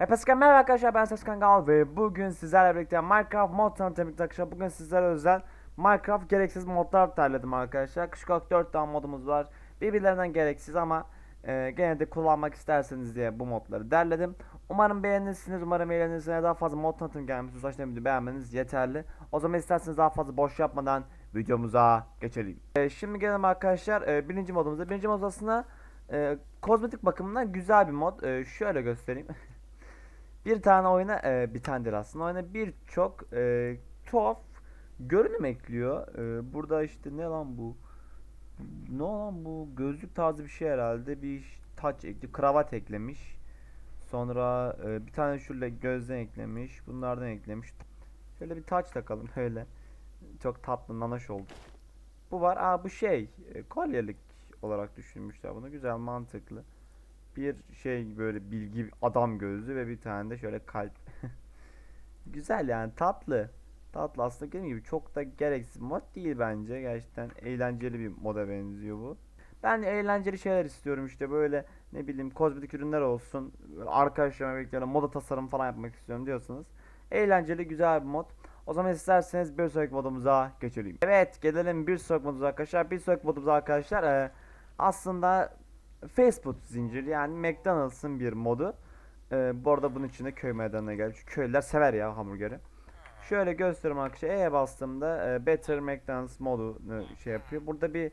Hepinize merhaba arkadaşlar ben Ses Kangal ve bugün sizlerle birlikte Minecraft mod tanıtımı arkadaşlar bugün sizlere özel Minecraft gereksiz modlar derledim arkadaşlar. Kışkok 4 tane modumuz var. Birbirlerinden gereksiz ama e, gene de kullanmak isterseniz diye bu modları derledim. Umarım beğenirsiniz umarım eğlenirsiniz. Daha fazla mod tanıtım gelmesi ulaştığım videoyu beğenmeniz yeterli. O zaman isterseniz daha fazla boş yapmadan videomuza geçelim. E, Şimdi gelelim arkadaşlar e, birinci modumuza. Birinci mod aslında e, kozmetik bakımından güzel bir mod. E, şöyle göstereyim bir tane oyuna e, bir tane değil aslında oyuna birçok e, tuhaf görünüm ekliyor. E, burada işte ne lan bu? Ne lan bu? Gözlük tarzı bir şey herhalde. Bir taç ekli, kravat eklemiş. Sonra e, bir tane şöyle gözden eklemiş. Bunlardan eklemiş. Şöyle bir taç takalım böyle. Çok tatlı nanaş oldu. Bu var. Aa bu şey. E, kolyelik olarak düşünmüşler bunu. Güzel, mantıklı bir şey böyle bilgi adam gözü ve bir tane de şöyle kalp. Güzel yani tatlı. Tatlı aslında dediğim gibi çok da gereksiz mod değil bence. Gerçekten eğlenceli bir moda benziyor bu. Ben eğlenceli şeyler istiyorum işte böyle ne bileyim kozmetik ürünler olsun. Böyle arkadaşlarıma birlikte moda tasarım falan yapmak istiyorum diyorsanız. Eğlenceli güzel bir mod. O zaman isterseniz bir sonraki modumuza geçelim. Evet gelelim bir sonraki modumuza arkadaşlar. Bir sonraki modumuza arkadaşlar e, aslında fast food zinciri yani McDonald's'ın bir modu. Ee, bu arada bunun içinde köy meydanına geldi. Çünkü köylüler sever ya hamburgeri. Şöyle gösteriyorum arkadaşlar. E'ye bastığımda e, Better McDonald's modu şey yapıyor. Burada bir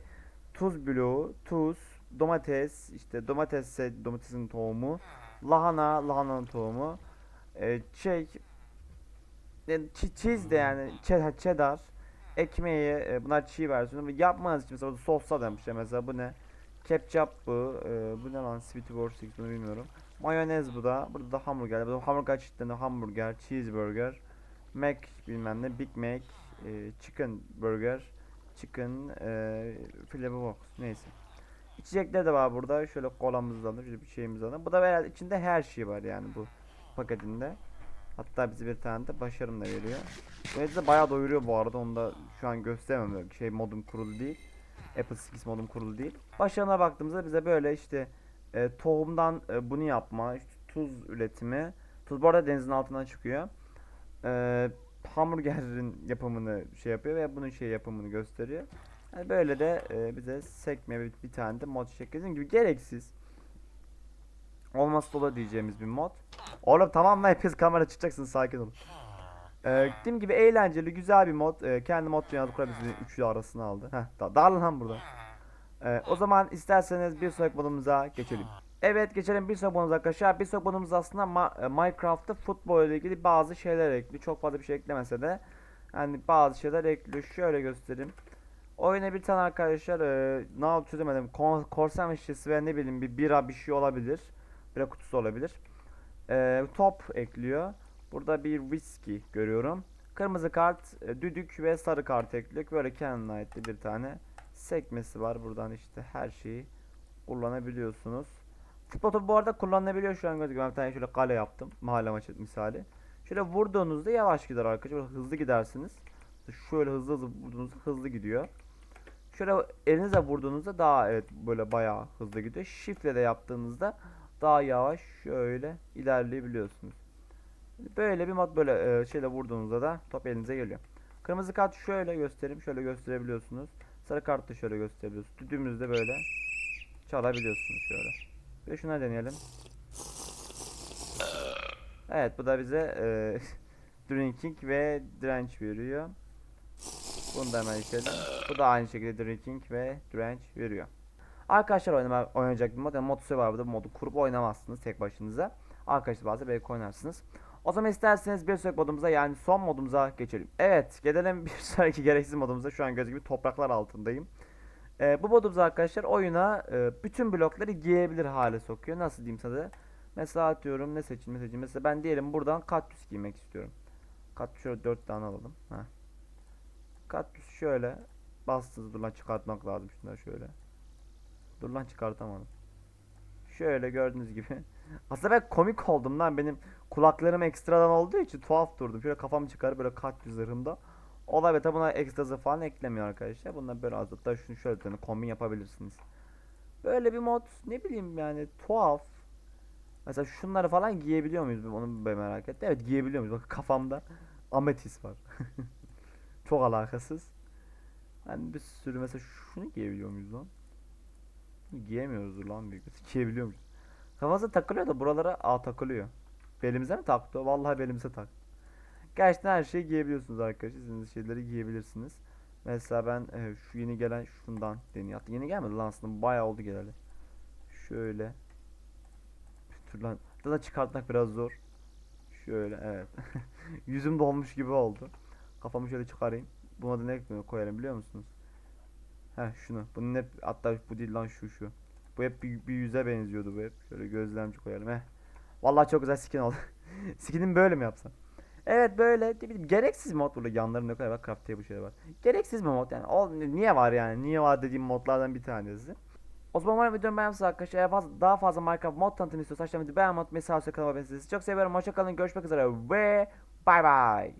tuz bloğu, tuz, domates, işte domatesse domatesin tohumu, lahana, lahananın tohumu, e, şey, yani çi- cheese de yani cheddar ekmeği, e, bunlar çiğ versiyonu. Yapmanız için mesela sosla demişler mesela bu ne? Ketçap bu. Ee, bu ne lan? Sweet Six bunu bilmiyorum. Mayonez bu da. Burada da hamburger. Burada hamburger çeşitlerinde hamburger, cheeseburger, Mac bilmem ne, Big Mac, e, chicken burger, chicken, e, flavor box neyse. İçecekler de var burada. Şöyle kolamız da şöyle bir şeyimiz var. Bu da herhalde içinde her şey var yani bu paketinde. Hatta bize bir tane de başarım da veriyor. Bu de bayağı doyuruyor bu arada. Onu da şu an gösteremem. Şey modum kurulu değil. Apple 8 modum kurulu değil. Başlarına baktığımızda bize böyle işte e, tohumdan e, bunu yapma, işte tuz üretimi. Tuz bu arada denizin altından çıkıyor. E, hamburgerin yapımını şey yapıyor ve bunun şey yapımını gösteriyor. Yani böyle de e, bize sekme bir, bir tane de mod şekli. Dediğim gibi gereksiz. Olmazsa olur diyeceğimiz bir mod. Oğlum tamam lan hepiniz kamera çıkacaksın sakin olun. Ee, dediğim gibi eğlenceli güzel bir mod. Ee, kendi mod dünyada kurabilirsiniz. Üçlü arasına aldı. Heh, da dağılın lan burada. Ee, o zaman isterseniz bir sonraki modumuza geçelim. Evet geçelim bir sonraki modumuza arkadaşlar. Bir sonraki modumuz aslında e, Minecraft'ta futbol ile ilgili bazı şeyler ekliyor. Çok fazla bir şey eklemese de yani bazı şeyler ekliyor. Şöyle göstereyim. Oyuna bir tane arkadaşlar e, ne çözemedim. Kon- korsan işçisi ve ne bileyim bir bira bir şey olabilir. Bira kutusu olabilir. E, top ekliyor. Burada bir whisky görüyorum. Kırmızı kart, e, düdük ve sarı kart ekliyor. Böyle ait de bir tane sekmesi var. Buradan işte her şeyi kullanabiliyorsunuz. Futbol topu bu arada kullanılabiliyor şu an gözüküyor. Ben bir tane şöyle kale yaptım. Mahalle maçı misali. Şöyle vurduğunuzda yavaş gider arkadaşlar. Hızlı gidersiniz. Şöyle hızlı hızlı vurduğunuzda hızlı gidiyor. Şöyle elinizle vurduğunuzda daha evet böyle bayağı hızlı gidiyor. Shift'le de yaptığınızda daha yavaş şöyle ilerleyebiliyorsunuz. Böyle bir mod böyle e, şeyle vurduğunuzda da top elinize geliyor. Kırmızı kart şöyle göstereyim. Şöyle gösterebiliyorsunuz. Sarı kartı şöyle gösterebiliyorsunuz. Düdüğümüzde böyle çalabiliyorsunuz şöyle. Ve şuna deneyelim. Evet bu da bize e, drinking ve direnç veriyor. Bunu da hemen içelim. Bu da aynı şekilde drinking ve direnç veriyor. Arkadaşlar oynama, oynayacak bir mod. Yani mod bu modu kurup oynamazsınız tek başınıza. Arkadaşlar bazı belki oynarsınız. O zaman isterseniz bir sonraki modumuza yani son modumuza geçelim. Evet gelelim bir sonraki gereksiz modumuza. Şu an göz gibi topraklar altındayım. Ee, bu modumuz arkadaşlar oyuna e, bütün blokları giyebilir hale sokuyor. Nasıl diyeyim size? Mesela atıyorum ne seçeyim ne seçeyim. Mesela ben diyelim buradan kaktüs giymek istiyorum. Kaktüs şöyle 4 tane alalım. Heh. Kaktüs şöyle bastınız dur lan çıkartmak lazım şunları şöyle. Dur lan çıkartamadım. Şöyle gördüğünüz gibi. Aslında ben komik oldum lan benim kulaklarım ekstradan olduğu için tuhaf durdum. Şöyle kafamı çıkarıp böyle kaktüs zırhımda. Olay ve tabi buna ekstra falan eklemiyor arkadaşlar. Bunlar böyle az da şunu şöyle tane kombin yapabilirsiniz. Böyle bir mod ne bileyim yani tuhaf. Mesela şunları falan giyebiliyor muyuz? Onu ben merak ettim. Evet giyebiliyor muyuz? Bak kafamda ametis var. Çok alakasız. Hani bir sürü mesela şunu giyebiliyor muyuz lan? Giyemiyoruz lan büyük. Giyebiliyor muyuz? Kafası takılıyor da buralara a takılıyor. Belimize mi taktı? Vallahi belimize tak. Gerçekten her şeyi giyebiliyorsunuz arkadaşlar. Sizin şeyleri giyebilirsiniz. Mesela ben e, şu yeni gelen şundan deneyim. Yeni gelmedi lan aslında bayağı oldu geleli. Şöyle. Dur lan. Da çıkartmak biraz zor. Şöyle evet. Yüzüm dolmuş gibi oldu. Kafamı şöyle çıkarayım. Buna da ne koyarım biliyor musunuz? Heh şunu. Bunun hep hatta bu değil lan şu şu. Bu hep bir, bir yüze benziyordu bu hep. Şöyle gözlemci koyarım. Heh. Vallahi çok güzel skin oldu. Skinimi böyle mi yapsam? Evet böyle ne gereksiz mod burada yanlarında kadar bak craft table şey var. Gereksiz bir mod yani. O, niye var yani? Niye var dediğim modlardan bir tanesi. O zaman umarım videomu beğenmişsiniz arkadaşlar. Eğer fazla, daha fazla Minecraft mod tanıtımı istiyorsanız aşağıdan videoyu beğenmeyi unutmayın. Sağ olun kanalıma abone olmayı Çok seviyorum. Hoşçakalın. Görüşmek üzere ve bye bye.